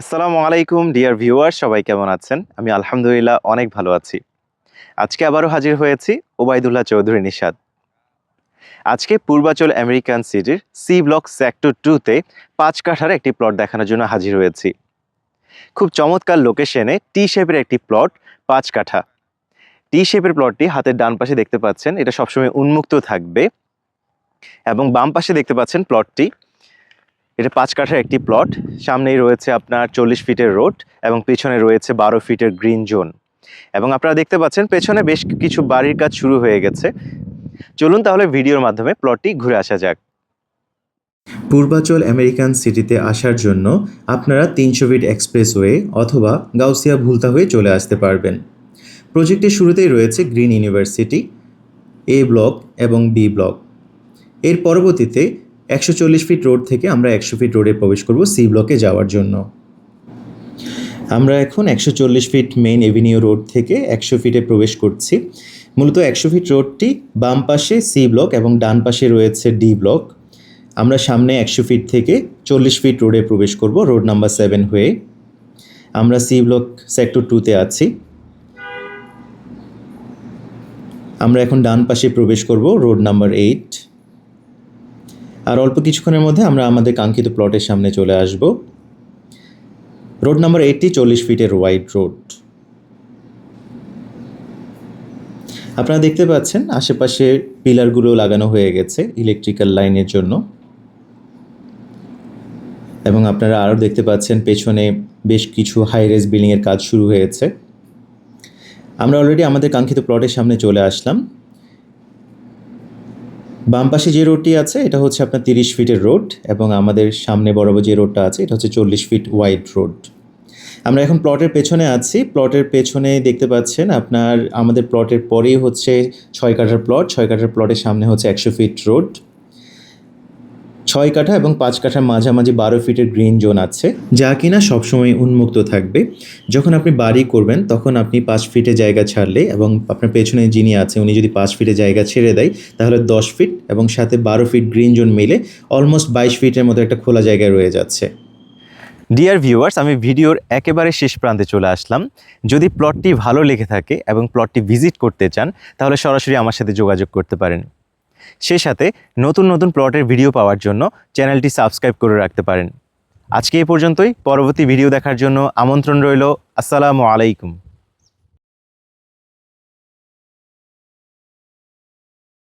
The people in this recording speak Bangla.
আসসালামু আলাইকুম, ডিয়ার ভিউয়ার সবাই কেমন আছেন? আমি আলহামদুলিল্লাহ অনেক ভালো আছি। আজকে আবারও হাজির হয়েছি ওবায়দুল্লাহ চৌধুরী নিষাদ আজকে পূর্বাচল আমেরিকান সিটির সি ব্লক সেক্টর টুতে পাঁচ কাঠার একটি প্লট দেখানোর জন্য হাজির হয়েছি। খুব চমৎকার লোকেশনে টি শেপের একটি প্লট, পাঁচ কাঠা। টি শেপের প্লটটি হাতের ডান পাশে দেখতে পাচ্ছেন, এটা সবসময় উন্মুক্ত থাকবে। এবং বাম পাশে দেখতে পাচ্ছেন প্লটটি এটা পাঁচ কাঠার একটি প্লট সামনেই রয়েছে আপনার চল্লিশ ফিটের রোড এবং পেছনে রয়েছে বারো ফিটের গ্রিন জোন এবং আপনারা দেখতে পাচ্ছেন, পেছনে বেশ কিছু বাড়ির কাজ শুরু হয়ে গেছে। চলুন তাহলে ভিডিওর মাধ্যমে প্লটটি ঘুরে আসা যাক। পূর্বাচল আমেরিকান সিটিতে আসার জন্য আপনারা তিনশো ফিট এক্সপ্রেসওয়ে অথবা গাউসিয়া ভুলতা হয়ে চলে আসতে পারবেন। প্রজেক্টের শুরুতেই রয়েছে গ্রিন ইউনিভার্সিটি, এ ব্লক এবং বি ব্লক। এর পরবর্তীতে একশো চল্লিশ ফিট রোড থেকে আমরা একশো ফিট রোডে প্রবেশ করব সি ব্লকে যাওয়ার জন্য। আমরা এখন একশো চল্লিশ ফিট মেইন এভিনিউ রোড থেকে একশো ফিটে প্রবেশ করছি। মূলত একশো ফিট রোডটি বাম পাশে সি ব্লক এবং ডান পাশে রয়েছে ডি ব্লক আমরা সামনে একশো ফিট থেকে চল্লিশ ফিট রোডে প্রবেশ করব রোড নাম্বার সেভেন হয়ে। আমরা সি ব্লক সেক্টর টুতে আছি। আমরা এখন ডান পাশে প্রবেশ করব রোড নাম্বার এইট আর অল্প কিছুক্ষণের মধ্যে আমরা আমাদের কাঙ্ক্ষিত প্লটের সামনে চলে আসব। রোড নাম্বার এইটটি, চল্লিশ ফিটের ওয়াইড রোড। আপনারা দেখতে পাচ্ছেন, আশেপাশে পিলারগুলো লাগানো হয়ে গেছে ইলেকট্রিক্যাল লাইনের জন্য। এবং আপনারা আরও দেখতে পাচ্ছেন, পেছনে বেশ কিছু হাই রেজ বিল্ডিংয়ের কাজ শুরু হয়েছে। আমরা অলরেডি আমাদের কাঙ্ক্ষিত প্লটের সামনে চলে আসলাম। বাম পাশে যে রোডটি আছে, এটা হচ্ছে আপনার তিরিশ ফিটের রোড এবং আমাদের সামনে বরাবর যে রোডটা আছে, এটা হচ্ছে চল্লিশ ফিট ওয়াইড রোড। আমরা এখন প্লটের পেছনে আছি। প্লটের পেছনে দেখতে পাচ্ছেন আপনার আমাদের প্লটের পরেই হচ্ছে ছয় কাঠার প্লট। ছয় কাঠার প্লটের সামনে হচ্ছে একশো ফিট রোড। ছয় কাঠা এবং পাঁচ কাঠার মাঝামাঝি বারো ফিটের গ্রিন জোন আছে, যা কিনা সবসময় উন্মুক্ত থাকবে। যখন আপনি বাড়ি করবেন, তখন আপনি পাঁচ ফিটে জায়গা ছাড়লে এবং আপনার পেছনে যিনি আছে উনি যদি পাঁচ ফিটে জায়গা ছেড়ে দেয়, তাহলে দশ ফিট এবং সাথে বারো ফিট গ্রিন জোন মিলে অলমোস্ট বাইশ ফিটের মতো একটা খোলা জায়গায় রয়ে যাচ্ছে। ডিয়ার ভিউয়ার্স আমি ভিডিওর একেবারে শেষ প্রান্তে চলে আসলাম। যদি প্লটটি ভালো লেগে থাকে এবং প্লটটি ভিজিট করতে চান, তাহলে সরাসরি আমার সাথে যোগাযোগ করতে পারেন। সেই সাথে নতুন নতুন প্লটের ভিডিও পাওয়ার জন্য চ্যানেলটি সাবস্ক্রাইব করে রাখতে পারেন। আজকে এ পর্যন্তই। পরবর্তী ভিডিও দেখার জন্য আমন্ত্রণ রইল। আসসালামু আলাইকুম।